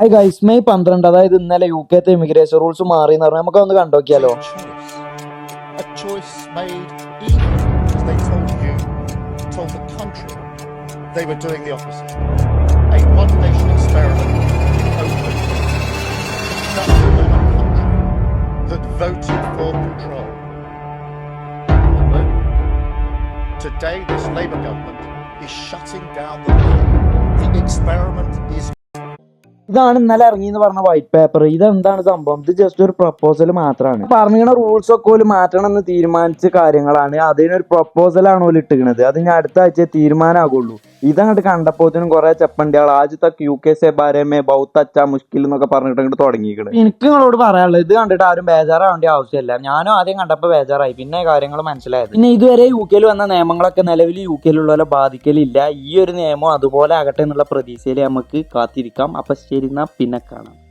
Hi guys May പന്ത്രണ്ട് അതായത് ഇന്നലെ യു കെത്തെ ഇമിഗ്രേഷൻ റൂൾസ് മാറി എന്ന് പറഞ്ഞാൽ നമുക്ക് ഒന്ന് കണ്ടോക്കിയാലോ choice. A choice made even as they told you, told the country, they were doing the opposite. A one nation experiment opened to shut down a country that voted for control. And look, today this Labour government is shutting down the law. The experiment is ഇതാണ് ഇന്നലെ ഇറങ്ങി എന്ന് പറഞ്ഞ white paper ഇതെന്താണ് സംഭവം? ഇത് just ഒരു proposal മാത്രമാണ് പറഞ്ഞ റൂൾസ് ഒക്കെ ഓൽ മാറ്റണം എന്ന് തീരുമാനിച്ച കാര്യങ്ങളാണ്. അതിനൊരു പ്രപ്പോസലാണ് ഓൽ ഓലിട്ടിരിക്കുന്നത് അത് ഞാൻ അടുത്ത ആഴ്ച തീരുമാനമാകുള്ളൂ ഇതങ്ങോട്ട് കണ്ടപ്പോത്തിനും കുറെ ചെപ്പണ്ടിയാൾ ആദ്യത്തെ യു കെ സെ ബാരമേ ബൗത്ത് അച്ച മുഷ്കിൽ എന്നൊക്കെ പറഞ്ഞിട്ട് ഇങ്ങോട്ട് തുടങ്ങിയിരിക്കണത് എനിക്ക് നിങ്ങളോട് പറയാനുള്ളത് ഇത് കണ്ടിട്ട് ആരും ബേജാറാവേണ്ട ആവശ്യമില്ല. ഞാനും ആദ്യം കണ്ടപ്പോൾ ബേജാറായി. പിന്നെ കാര്യങ്ങൾ മനസ്സിലായത്. പിന്നെ ഇതുവരെ യു കെയിൽ വന്ന നിയമങ്ങളൊക്കെ നിലവിൽ യു കെയിലുള്ളവരെ ബാധിക്കലില്ല. ഈ ഒരു നിയമം അതുപോലെ ആകട്ടെ എന്നുള്ള പ്രതീക്ഷയിൽ നമുക്ക് കാത്തിരിക്കാം. അപ്പൊ ശരി എന്നാ പിന്നെ കാണാം.